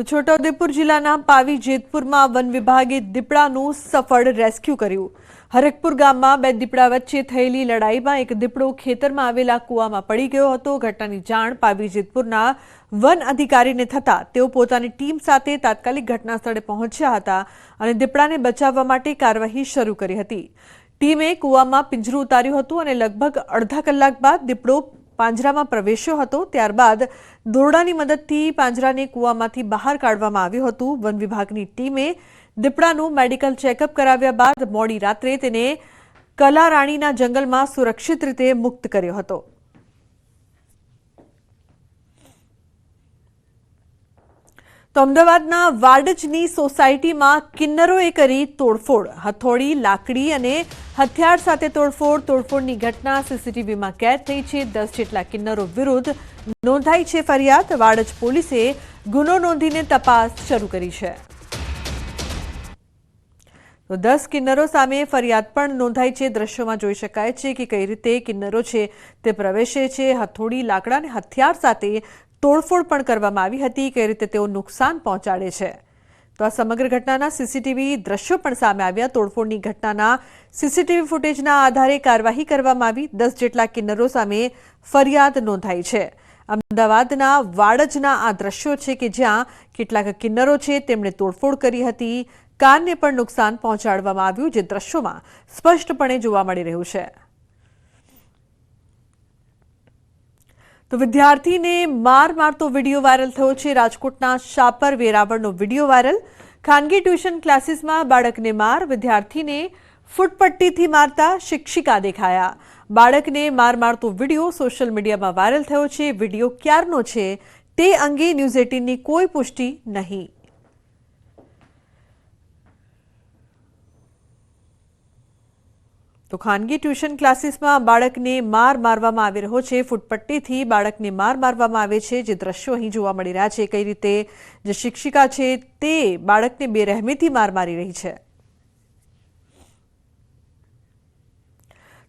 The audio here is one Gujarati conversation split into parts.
તો છોટાઉદેપુર જિલ્લાના પાવી જેતપુરમાં વન વિભાગે દીપડાનું સફળ રેસ્ક્યુ કર્યું. હરકપુર ગામમાં બે દીપડા વચ્ચે થયેલી લડાઈમાં એક દીપડો ખેતરમાં આવેલા કૂવામાં પડી ગયો હતો. ઘટનાની જાણ પાવી જેતપુરના વન અધિકારીને થતાં તેઓ પોતાની ટીમ સાથે તાત્કાલિક ઘટના સ્થળે પહોંચ્યા હતા અને દીપડાને બચાવવા માટે કાર્યવાહી શરૂ કરી હતી. ટીમે કૂવામાં પિંજરું ઉતાર્યું હતું અને લગભગ અડધા કલાક બાદ દીપડો પાંજરામાં પ્રવેશ્યો હતો, ત્યારબાદ દોરડાની મદદથી પાંજરાને કૂવામાંથી બહાર કાઢવામાં આવ્યું હતું. વન વિભાગની ટીમે દીપડાનું મેડિકલ ચેકઅપ કરાવ્યા બાદ મોડી રાત્રે તેને કલારાણીના જંગલમાં સુરક્ષિત રીતે મુક્ત કર્યો હતો. તો અમદાવાદના વાડજની સોસાયટીમાં કિન્નરોએ કરી તોડફોડ. હથોડી, લાકડી અને હથિયાર સાથે તોડફોડ, તોડફોડની ઘટના, સીસીટીવીમાં કેદ થઈ છે. દસ જેટલા કિન્નરો વિરુદ્ધ નોંધાઈ છે ફરિયાદ. વાડજ પોલીસે ગુનો નોંધીને તપાસ શરૂ કરી છે. તો દસ કિન્નરો સામે ફરિયાદ પણ નોંધાઈ છે. દ્રશ્યોમાં જોઈ શકાય છે કે કઈ રીતે કિન્નરો છે તે પ્રવેશે છે. હથોડી લાકડા અને હથિયાર સાથે તોડફોડ પણ કરવામાં આવી હતી. કઈ રીતે તેઓ નુકસાન પહોંચાડે છે. તો આ સમગ્ર ઘટનાના સીસીટીવી દ્રશ્યો પણ સામે આવ્યા. તોડફોડની ઘટનાના સીસીટીવી ફૂટેજના આધારે કાર્યવાહી કરવામાં આવી. દસ જેટલા કિન્નરો સામે ફરિયાદ નોંધાઈ છે. અમદાવાદના વાડજના આ દ્રશ્યો છે કે જ્યાં કેટલાક કિન્નરો છે તેમણે તોડફોડ કરી હતી. કારને પણ નુકસાન પહોંચાડવામાં આવ્યું, જે દ્રશ્યોમાં સ્પષ્ટપણે જોવા મળી રહ્યું છે. તો વિદ્યાર્થીને માર મારતો વીડિયો વાયરલ થયો છે. રાજકોટના શાપર વેરાવળનો વીડિયો વાયરલ. ખાનગી ટ્યુશન ક્લાસીસમાં બાળકને માર, વિદ્યાર્થીને ફૂટપટ્ટીથી મારતા શિક્ષિકા દેખાયા. બાળકને માર મારતો વીડિયો સોશિયલ મીડિયામાં વાયરલ થયો છે. વીડિયો ક્યારનો છે તે અંગે ન્યૂઝ એટીનની કોઈ પુષ્ટિ નહીં. તો ખાનગી ટ્યુશન ક્લાસીસમાં બાળકને માર મારવામાં આવી રહ્યો છે. ફૂટપટ્ટીથી બાળકને માર મારવામાં આવે છે. જે દ્રશ્યો અહીં જોવા મળી રહ્યા છે, કઈ રીતે જે શિક્ષિકા છે તે બાળકને બેરહેમીથી માર મારી રહી છે.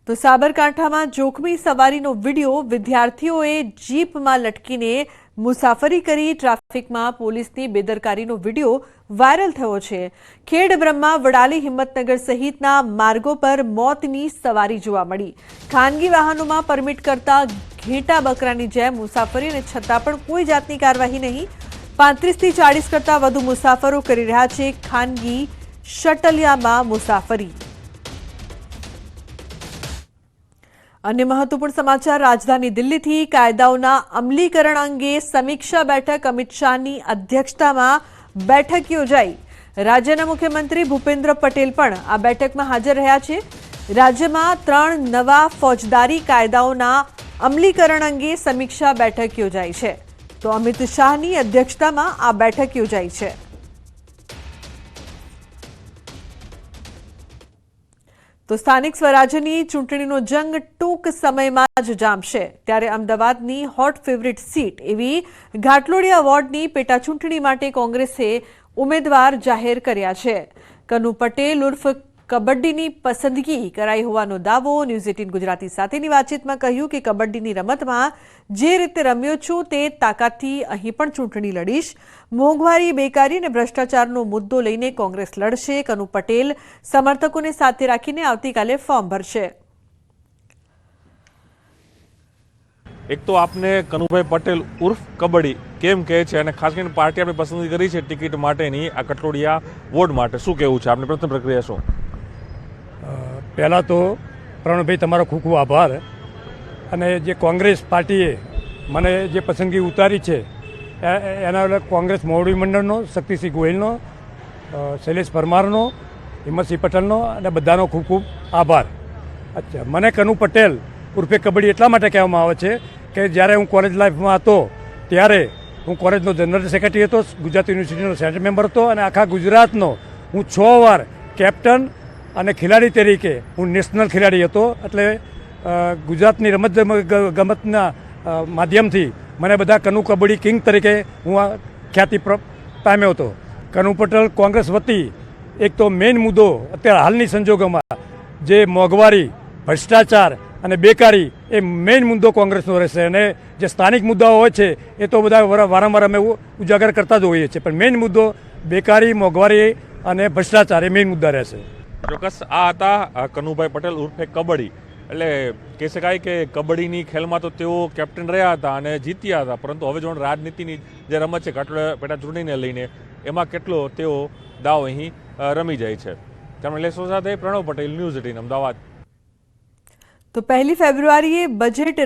તો સાબરકાંઠામાં જોખમી સવારીનો વીડિયો વિદ્યાર્થીઓએ જીપમાં લટકીને મુસાફરી કરી ટ્રાફિકમાં પોલીસની બેદરકારીનો વીડિયો વાયરલ થયો છે. ખેડ બ્રહ્મા વડાલી હિંમતનગર સહિતના માર્ગો પર મોતની સવારી જોવા મળી. ખાનગી વાહનોમાં પરમિટ કરતા ઘેટા બકરાની જેમ મુસાફરી અને છતાં પણ કોઈ જાતની કાર્યવાહી નહીં. પાંત્રીસથી ચાળીસ કરતાં વધુ મુસાફરો કરી રહ્યા છે. ખાનગી શટલિયામાં મુસાફરી. અન્ય મહત્વપૂર્ણ સમાચાર, રાજધાની દિલ્હીથી કાયદાઓના અમલીકરણ અંગે સમીક્ષા બેઠક અમિત શાહની અધ્યક્ષતામાં બેઠક યોજાઈ. રાજ્યના મુખ્યમંત્રી ભૂપેન્દ્ર પટેલ પણ આ બેઠકમાં હાજર રહ્યા છે. રાજ્યમાં ત્રણ નવા ફોજદારી કાયદાઓના અમલીકરણ અંગે સમીક્ષા બેઠક યોજાઈ છે. તો અમિત શાહની અધ્યક્ષતામાં આ બેઠક યોજાઈ છે. તો સ્થાનિક સ્વરાજ્યની ચૂંટણીનો જંગ ટૂંક સમયમાં જ જામશે. ત્યારે અમદાવાદની હોટ ફેવરિટ સીટ એવી ઘાટલોડિયા વોર્ડની પેટા ચૂંટણી માટે કોંગ્રેસે ઉમેદવાર જાહેર કર્યા છે. કનુ પટેલ ઉર્ફ કબડ્ડીની પસંદગી કરાઈ હોવાનો દાવો ન્યૂઝ એટીન ગુજરાતી સાથેની વાતચીતમાં કહ્યું કે કબડ્ડીની રમતમાં જે રીતે રમ્યો છું તે તાકાતથી અહીં પણ ચૂંટણી લડીશ. મોંઘવારી, બેકારી અને ભ્રષ્ટાચારનો મુદ્દો લઈને કોંગ્રેસ લડશે. કનુ પટેલ સમર્થકોને સાથે રાખીને આવતીકાલે ફોર્મ ભરશે. એક તો આપને કનુભાઈ પટેલ ઉર્ફ કબડ્ડી કેમ કહે છે અને ખાસ કરીને પાર્ટી આપણે પસંદગી કરી છે ટિકિટ માટેની આ કટોડિયા વોર્ડ માટે. શું કહેવું છે? આપની પ્રથમ પ્રક્રિયા શું? પહેલાં તો પ્રણભાઈ તમારો ખૂબ ખૂબ આભાર. અને જે કોંગ્રેસ પાર્ટીએ મને જે પસંદગી ઉતારી છે એના કોંગ્રેસ મોવડી મંડળનો, શક્તિસિંહ ગોહિલનો શૈલેષ પરમારનો, હિંમતસિંહ પટેલનો અને બધાનો ખૂબ ખૂબ આભાર. અચ્છા, મને કનુ પટેલ ઉર્ફે કબડ્ડી એટલા માટે કહેવામાં આવે છે કે જ્યારે હું કોલેજ લાઈફમાં હતો, ત્યારે હું કોલેજનો જનરલ સેક્રેટરી હતો, ગુજરાત યુનિવર્સિટીનો સેન્ટ મેમ્બર હતો અને આખા ગુજરાતનો હું છ વાર કેપ્ટન અને ખેલાડી તરીકે હું નેશનલ ખેલાડી હતો. એટલે ગુજરાતની રમત ગમતના માધ્યમથી મને બધા કનુ કબડ્ડી કિંગ તરીકે હું આ ખ્યાતિ પામ્યો હતો. કનુ પટેલ કોંગ્રેસ વતી એક તો મેઇન મુદ્દો અત્યારે હાલની સંજોગોમાં જે મોંઘવારી, ભ્રષ્ટાચાર અને બેકારી એ મેઇન મુદ્દો કોંગ્રેસનો રહેશે અને જે સ્થાનિક મુદ્દાઓ હોય છે એ તો બધા વરા- વારંવાર અમે ઉજાગર કરતા જ હોઈએ છીએ. પણ મેઇન મુદ્દો બેકારી, મોંઘવારી અને ભ્રષ્ટાચાર એ મેઇન મુદ્દા રહેશે. ચોક્કસ આ હતા કનુભાઈ પટેલ ઉર્ફે કબડ્ડી. એટલે કહી શકાય કે કબડ્ડીની ખેલમાં તો તેઓ કેપ્ટન રહ્યા હતા અને જીત્યા હતા, પરંતુ હવે જો રાજનીતિની જે રમત છે કાટોડા પેટા ચૂંટણીને લઈને, એમાં કેટલો તેઓ દાવ અહીં રમી જાય છે. તેમણે લેસો સાથે પ્રણવ પટેલ, ન્યૂઝ એટીન, અમદાવાદ. તો પહેલી ફેબ્રુઆરીએ બજેટ